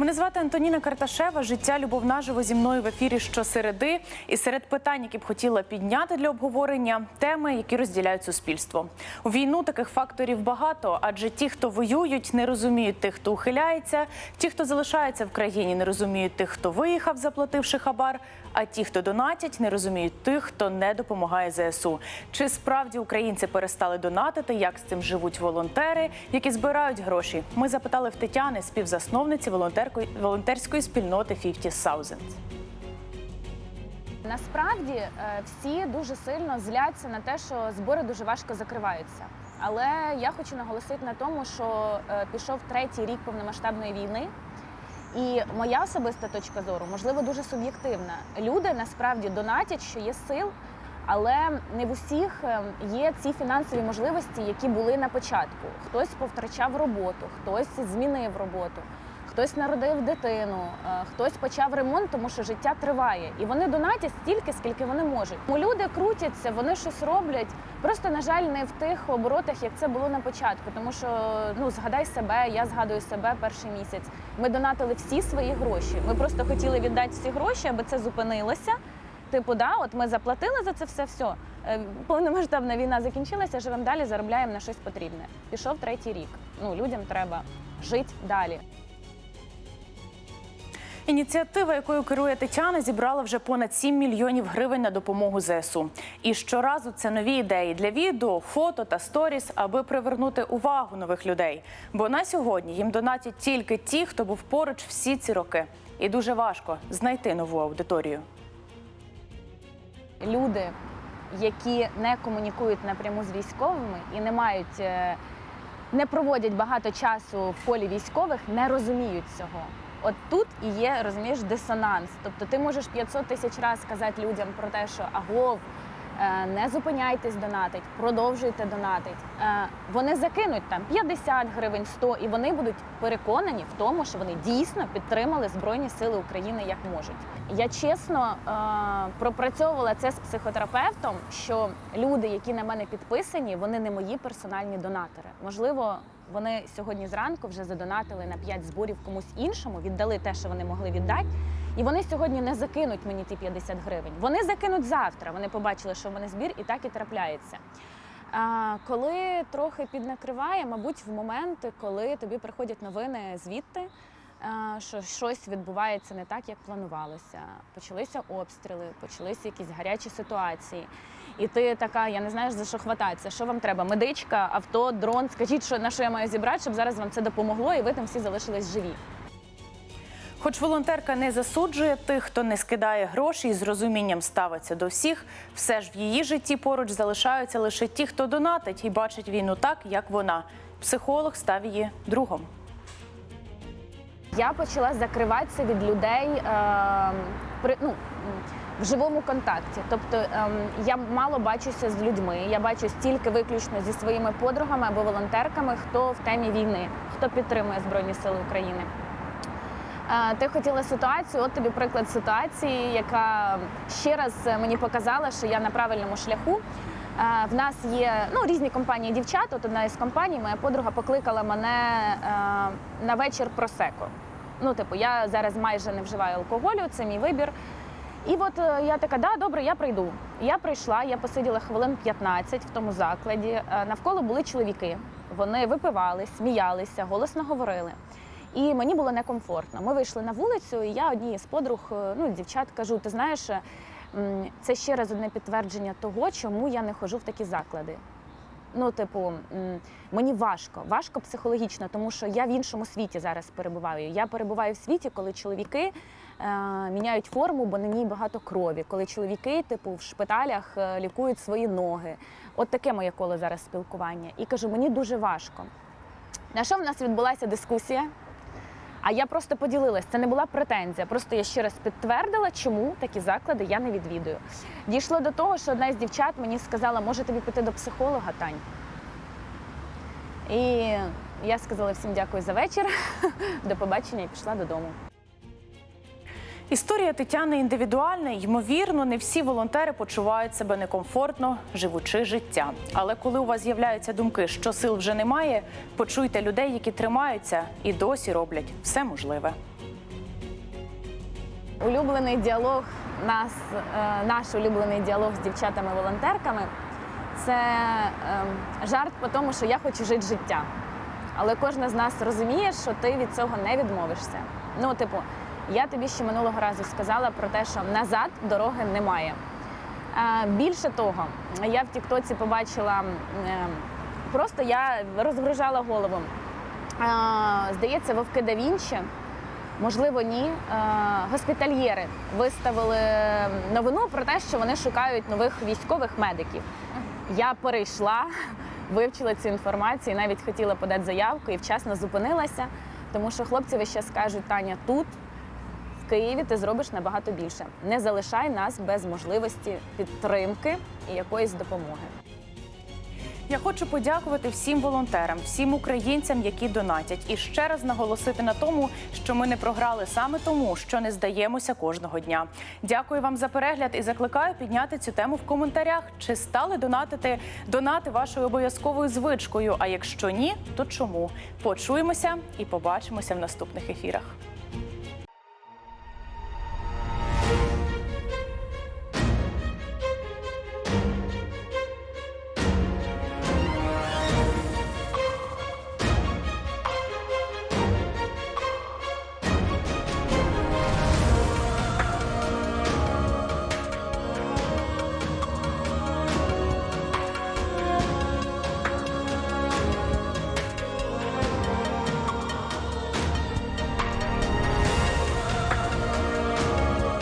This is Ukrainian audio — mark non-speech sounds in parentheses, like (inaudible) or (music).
Мене звати Антоніна Карташева. Життя любов наживо зі мною в ефірі щосереди. І серед питань, які б хотіла підняти для обговорення, теми, які розділяють суспільство. У війну таких факторів багато, адже ті, хто воюють, не розуміють тих, хто ухиляється. Ті, хто залишається в країні, не розуміють тих, хто виїхав, заплативши хабар. А ті, хто донатять, не розуміють тих, хто не допомагає ЗСУ. Чи справді українці перестали донатити? Як з цим живуть волонтери, які збирають гроші? Ми запитали в Тетяни, співзасновниці волонтерської спільноти 50 Thousands. Насправді е, всі дуже сильно зляться на те, що збори дуже важко закриваються. Але я хочу наголосити на тому, що е, пішов третій рік повномасштабної війни. І моя особиста точка зору, можливо, дуже суб'єктивна. Люди насправді донатять, що є сил, але не в усіх е, є ці фінансові можливості, які були на початку. Хтось повтрачав роботу, хтось змінив роботу. Хтось народив дитину, е, хтось почав ремонт, тому що життя триває, і вони донатять стільки, скільки вони можуть. Тому люди крутяться, вони щось роблять. Просто на жаль, не в тих оборотах, як це було на початку. Тому що ну згадай себе, я згадую себе перший місяць. Ми донатили всі свої гроші. Ми просто хотіли віддати всі гроші, аби це зупинилося. Типу, да, от ми заплатили за це все, все. Повномасштабна війна закінчилася, живемо далі, заробляємо на щось потрібне. Пішов третій рік. Ну людям треба жити далі. Ініціатива, якою керує Тетяна, зібрала вже понад 7 мільйонів гривень на допомогу ЗСУ. І щоразу це нові ідеї для відео, фото та сторіс, аби привернути увагу нових людей. Бо на сьогодні їм донатять тільки ті, хто був поруч всі ці роки. І дуже важко знайти нову аудиторію. люди, які не комунікують напряму з військовими і не мають, е, не проводять багато часу в полі військових, не розуміють цього. От тут і є, розумієш, дисонанс. Тобто ти можеш 500 тисяч разів сказати людям про те, що агов, е, не зупиняйтесь донатить, продовжуйте донатить. Е, Вони закинуть там 50 гривень, 100, і вони будуть переконані в тому, що вони дійсно підтримали Збройні Сили України як можуть. Я чесно е, пропрацьовувала це з психотерапевтом, що люди, які на мене підписані, вони не мої персональні донатори. Можливо, вони сьогодні зранку вже задонатили на 5 зборів комусь іншому, віддали те, що вони могли віддати. І вони сьогодні не закинуть мені ті 50 гривень. Вони закинуть завтра. Вони побачили, що в мене збір, і так і трапляється. А, коли трохи піднакриває, мабуть, в моменти, коли тобі приходять новини звідти, а, що щось відбувається не так, як планувалося. Почалися обстріли, почалися якісь гарячі ситуації. І ти така, я не знаю, за що хвататися. Що вам треба? Медичка, авто, дрон. Скажіть, що на що я маю зібрати, щоб зараз вам це допомогло, і ви там всі залишились живі. Хоч волонтерка не засуджує тих, хто не скидає гроші і з розумінням ставиться до всіх, все ж в її житті поруч залишаються лише ті, хто донатить і бачить війну так, як вона. Психолог став її другом. Я почала закриватися від людей е, при, ну, в живому контакті. Тобто е, я мало бачуся з людьми. Я бачусь тільки виключно зі своїми подругами або волонтерками, хто в темі війни, хто підтримує Збройні Сили України. Е, Ти хотіла ситуацію, от тобі приклад ситуації, яка ще раз мені показала, що я на правильному шляху. Е, В нас є ну, різні компанії дівчат. От одна із компаній, моя подруга покликала мене е, на вечір просеко. Ну, типу, я зараз майже не вживаю алкоголю, це мій вибір. І от е, я така, да, добре, я прийду. Я прийшла, я посиділа хвилин 15 в тому закладі. Е, Навколо були чоловіки. Вони випивали, сміялися, голосно говорили. І мені було некомфортно. Ми вийшли на вулицю, і я одній з подруг, е, ну, дівчат, кажу: ти знаєш, це ще раз одне підтвердження того, чому я не ходжу в такі заклади. Ну, типу, мені важко, важко психологічно, тому що я в іншому світі зараз перебуваю. Я перебуваю в світі, коли чоловіки е, міняють форму, бо на ній багато крові. Коли чоловіки, типу, в шпиталях е, лікують свої ноги. От таке моє коло зараз спілкування. І кажу, мені дуже важко. На що в нас відбулася дискусія? А я просто поділилась. Це не була претензія. Просто я ще раз підтвердила, чому такі заклади я не відвідую. Дійшло до того, що одна з дівчат мені сказала, може тобі піти до психолога, Тань. І я сказала всім дякую за вечір. (laughs) До побачення і пішла додому. Історія Тетяни індивідуальна. Ймовірно, не всі волонтери почувають себе некомфортно, живучи життя. Але коли у вас з'являються думки, що сил вже немає, почуйте людей, які тримаються і досі роблять все можливе. Улюблений діалог нас, е, наш улюблений діалог з дівчатами-волонтерками це е, жарт по тому, що я хочу жити життя. Але кожна з нас розуміє, що ти від цього не відмовишся. Ну, типу, я тобі ще минулого разу сказала про те, що назад дороги немає. Більше того, я в Тіктоці побачила, е, просто я розгружала голову. Здається, вовки да Вінчі, можливо, ні. Госпітальєри виставили новину про те, що вони шукають нових військових медиків. Я перейшла, (laughs) вивчила цю інформацію, навіть хотіла подати заявку і вчасно зупинилася, тому що хлопці весь час кажуть, Таня, тут Києві ти зробиш набагато більше. Не залишай нас без можливості підтримки і якоїсь допомоги. Я хочу подякувати всім волонтерам, всім українцям, які донатять, і ще раз наголосити на тому, що ми не програли саме тому, що не здаємося кожного дня. Дякую вам за перегляд і закликаю підняти цю тему в коментарях. Чи стали донатити донати вашою обов'язковою звичкою? А якщо ні, то чому? Почуємося і побачимося в наступних ефірах.